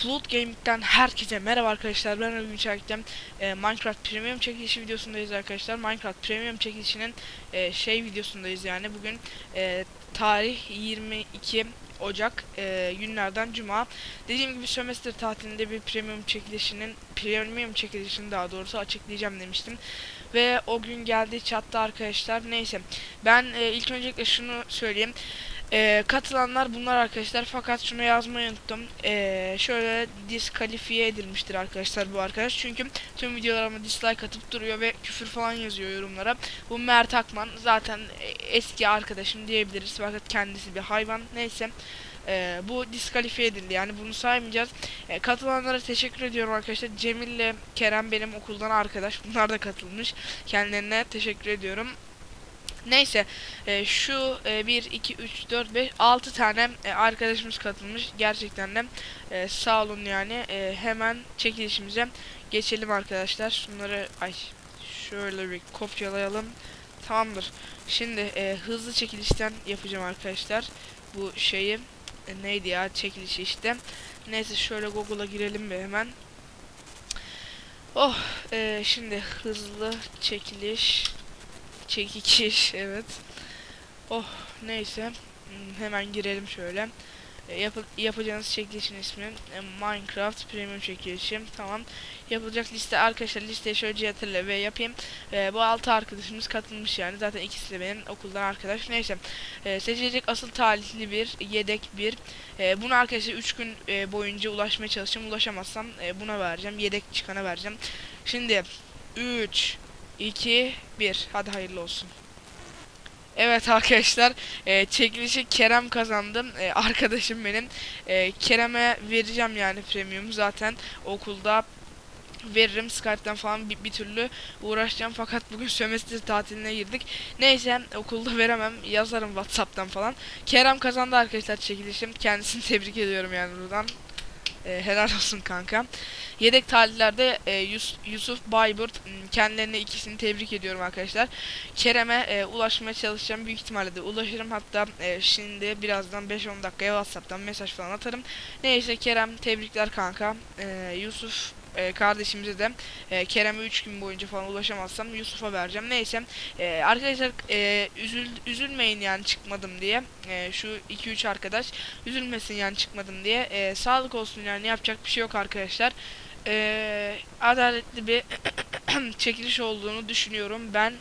Flood Gaming'den herkese merhaba arkadaşlar. Ben Övgün Çaktem. Ee, Minecraft Premium çekilişi videosundayız arkadaşlar. Minecraft Premium çekilişinin e, şey videosundayız yani. Bugün e, tarih 22 Ocak e, günlerden Cuma. Dediğim gibi sömestr tatilinde bir premium çekilişinin premium çekilişini daha doğrusu açıklayacağım demiştim. Ve o gün geldi çattı arkadaşlar. Neyse ben e, ilk öncelikle şunu söyleyeyim. Ee, katılanlar bunlar arkadaşlar fakat şunu yazmayı unuttum. Ee, şöyle diskalifiye edilmiştir arkadaşlar bu arkadaş. Çünkü tüm videolarıma dislike atıp duruyor ve küfür falan yazıyor yorumlara. Bu Mert Akman zaten e, eski arkadaşım diyebiliriz fakat kendisi bir hayvan. Neyse. Ee, bu diskalifiye edildi yani bunu saymayacağız. Ee, katılanlara teşekkür ediyorum arkadaşlar. Cemil ile Kerem benim okuldan arkadaş. Bunlar da katılmış. Kendilerine teşekkür ediyorum. Neyse e, şu e, 1, 2, 3, 4, 5, 6 tane e, arkadaşımız katılmış. Gerçekten de e, sağ olun yani. E, hemen çekilişimize geçelim arkadaşlar. Şunları ay şöyle bir kopyalayalım. Tamamdır. Şimdi e, hızlı çekilişten yapacağım arkadaşlar. Bu şeyi e, neydi ya çekilişi işte. Neyse şöyle Google'a girelim bir hemen. Oh e, şimdi hızlı çekiliş çekikiş evet. Oh neyse Hmm, hemen girelim şöyle. E, yap yapacağınız çekilişin ismi e, Minecraft Premium çekilişim. Tamam. Yapılacak liste arkadaşlar listeye şöyle CTRL ve yapayım. E, bu altı arkadaşımız katılmış yani. Zaten ikisi de benim okuldan arkadaş. Neyse. E, seçilecek asıl talihli bir yedek bir. E, bunu arkadaşlar 3 gün e, boyunca ulaşmaya çalışacağım. Ulaşamazsam e, buna vereceğim. Yedek çıkana vereceğim. Şimdi 3 2 1 hadi hayırlı olsun. Evet arkadaşlar e, çekilişi Kerem kazandım e, arkadaşım benim. E, Kerem'e vereceğim yani premium zaten. Okulda veririm. Skype'tan falan bir, bir türlü uğraşacağım. Fakat bugün sömestr tatiline girdik. Neyse okulda veremem. Yazarım Whatsapp'tan falan. Kerem kazandı arkadaşlar çekilişim. Kendisini tebrik ediyorum yani buradan e, helal olsun kanka. Yedek talihlerde e, Yus Yusuf Bayburt m, kendilerine ikisini tebrik ediyorum arkadaşlar. Kerem'e e, ulaşmaya çalışacağım. Büyük ihtimalle de ulaşırım. Hatta e, şimdi birazdan 5-10 dakikaya WhatsApp'tan mesaj falan atarım. Neyse Kerem tebrikler kanka. E, Yusuf e, kardeşimize de e, Kerem'e 3 gün boyunca falan ulaşamazsam Yusuf'a vereceğim. Neyse e, arkadaşlar e, üzül, üzülmeyin yani çıkmadım diye. E, şu 2-3 arkadaş üzülmesin yani çıkmadım diye. E, sağlık olsun yani yapacak bir şey yok arkadaşlar. E, adaletli bir çekiliş olduğunu düşünüyorum ben.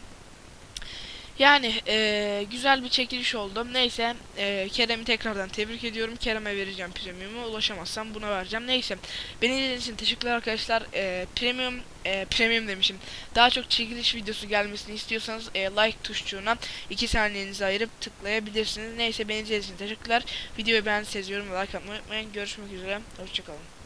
Yani eee, güzel bir çekiliş oldu. Neyse eee, Kerem'i tekrardan tebrik ediyorum. Kerem'e vereceğim premium'u. Ulaşamazsam buna vereceğim. Neyse. Beni izlediğiniz için teşekkürler arkadaşlar. Eee, premium eee, premium demişim. Daha çok çekiliş videosu gelmesini istiyorsanız eee, like tuşçuğuna 2 saniyenizi ayırıp tıklayabilirsiniz. Neyse beni izlediğiniz için teşekkürler. Videoyu beğendiyseniz yorum ve like atmayı unutmayın. Görüşmek üzere. Hoşçakalın.